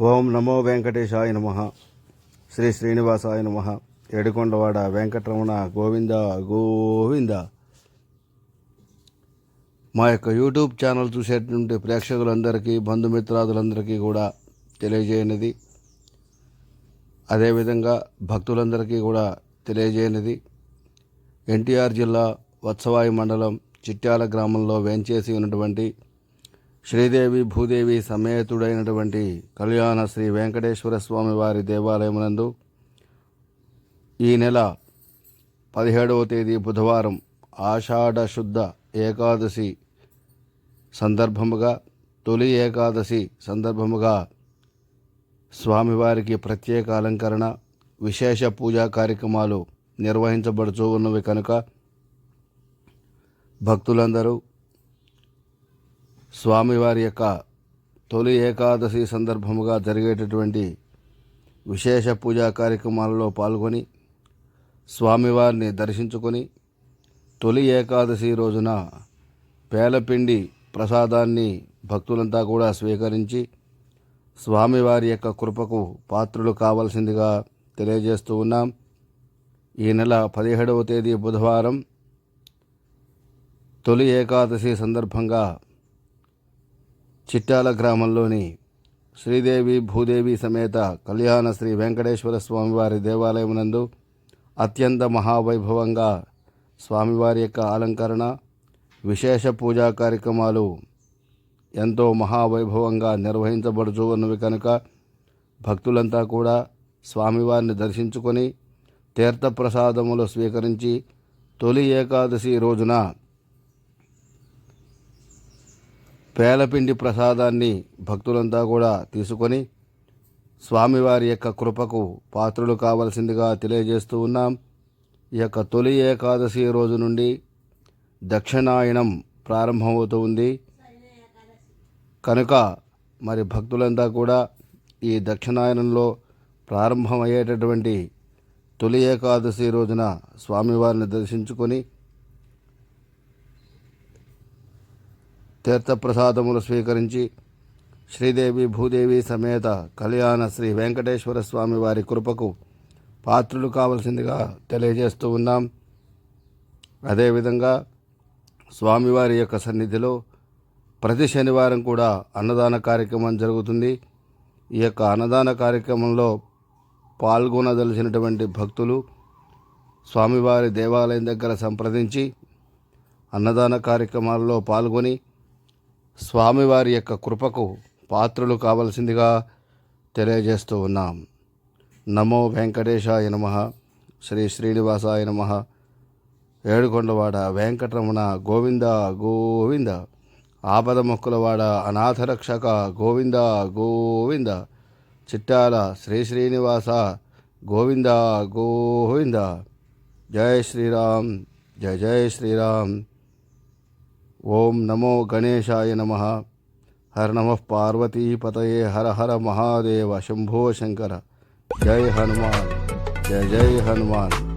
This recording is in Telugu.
ఓం నమో వెంకటేశాయ నమ. శ్రీ శ్రీనివాసాయ నమ. ఏడుకొండవాడ వెంకటరమణ గోవింద గోవింద. మా యొక్క యూట్యూబ్ ఛానల్ చూసేటువంటి ప్రేక్షకులందరికీ బంధుమిత్రాదులందరికీ కూడా తెలియజేయనిది. అదేవిధంగా భక్తులందరికీ కూడా తెలియజేయనిది. ఎన్టీఆర్ జిల్లా వత్సవాయి మండలం చిట్యాల గ్రామంలో వేంచేసి ఉన్నటువంటి శ్రీదేవి భూదేవి సమేతుడైనటువంటి కళ్యాణ శ్రీ వెంకటేశ్వర స్వామి వారి దేవాలయమునందు ఈ నెల పదిహేడవ తేదీ బుధవారం ఆషాఢ శుద్ధ ఏకాదశి సందర్భముగా తొలి ఏకాదశి సందర్భముగా స్వామివారికి ప్రత్యేక అలంకరణ విశేష పూజా కార్యక్రమాలు నిర్వహించబడుతూ ఉన్నవి కనుక భక్తులందరూ స్వామివారి యొక్క తొలి ఏకాదశి సందర్భముగా జరిగేటటువంటి విశేష పూజా కార్యక్రమాలలో పాల్గొని స్వామివారిని దర్శించుకొని తొలి ఏకాదశి రోజున పేలపిండి ప్రసాదాన్ని భక్తులంతా కూడా స్వీకరించి స్వామివారి యొక్క కృపకు పాత్రులు కావలసిందిగా తెలియజేస్తూ ఉన్నాం. ఈ నెల పదిహేడవ తేదీ బుధవారం తొలి ఏకాదశి సందర్భంగా చిట్టాల గ్రామంలోని శ్రీదేవి భూదేవి సమేత కళ్యాణ శ్రీ వెంకటేశ్వర స్వామివారి దేవాలయమునందు అత్యంత మహావైభవంగా స్వామివారి యొక్క అలంకరణ విశేష పూజా కార్యక్రమాలు ఎంతో మహావైభవంగా నిర్వహించబడుతూ ఉన్నవి కనుక భక్తులంతా కూడా స్వామివారిని దర్శించుకొని తీర్థప్రసాదములు స్వీకరించి తొలి ఏకాదశి రోజున పేలపిండి ప్రసాదాన్ని భక్తులంతా కూడా తీసుకొని స్వామివారి యొక్క కృపకు పాత్రులు కావలసిందిగా తెలియజేస్తూ ఉన్నాం. ఈ యొక్క తొలి ఏకాదశి రోజు నుండి దక్షిణాయనం ప్రారంభమవుతూ ఉంది. కనుక మరి భక్తులంతా కూడా ఈ దక్షిణాయనంలో ప్రారంభమయ్యేటటువంటి తొలి ఏకాదశి రోజున స్వామివారిని దర్శించుకొని తీర్థప్రసాదములు స్వీకరించి శ్రీదేవి భూదేవి సమేత కళ్యాణ శ్రీ వెంకటేశ్వర స్వామి వారి కృపకు పాత్రులు కావలసిందిగా తెలియజేస్తూ ఉన్నాం. అదేవిధంగా స్వామివారి యొక్క సన్నిధిలో ప్రతి శనివారం కూడా అన్నదాన కార్యక్రమం జరుగుతుంది. ఈ యొక్క అన్నదాన కార్యక్రమంలో పాల్గొనదలిచినటువంటి భక్తులు స్వామివారి దేవాలయం దగ్గర సంప్రదించి అన్నదాన కార్యక్రమాల్లో పాల్గొని స్వామివారి యొక్క కృపకు పాత్రులు కావలసిందిగా తెలియజేస్తూ ఉన్నాం. నమో వెంకటేశాయ నమ శ్రీ శ్రీనివాసాయ నమ. ఏడుకొండవాడ వెంకటరమణ గోవింద గోవింద. ఆపద మొక్కులవాడ అనాథరక్షక గోవింద గోవింద. చిట్టాల శ్రీ శ్రీనివాస గోవింద గోవింద. జయ శ్రీరామ్ జయ జయ శ్రీరామ్. ओम नमो गणेशाय नम। हर नम पार्वती पतये, हर हर महादेव, शंभो शंकर। जय हनुमान, जय जय हनुमान।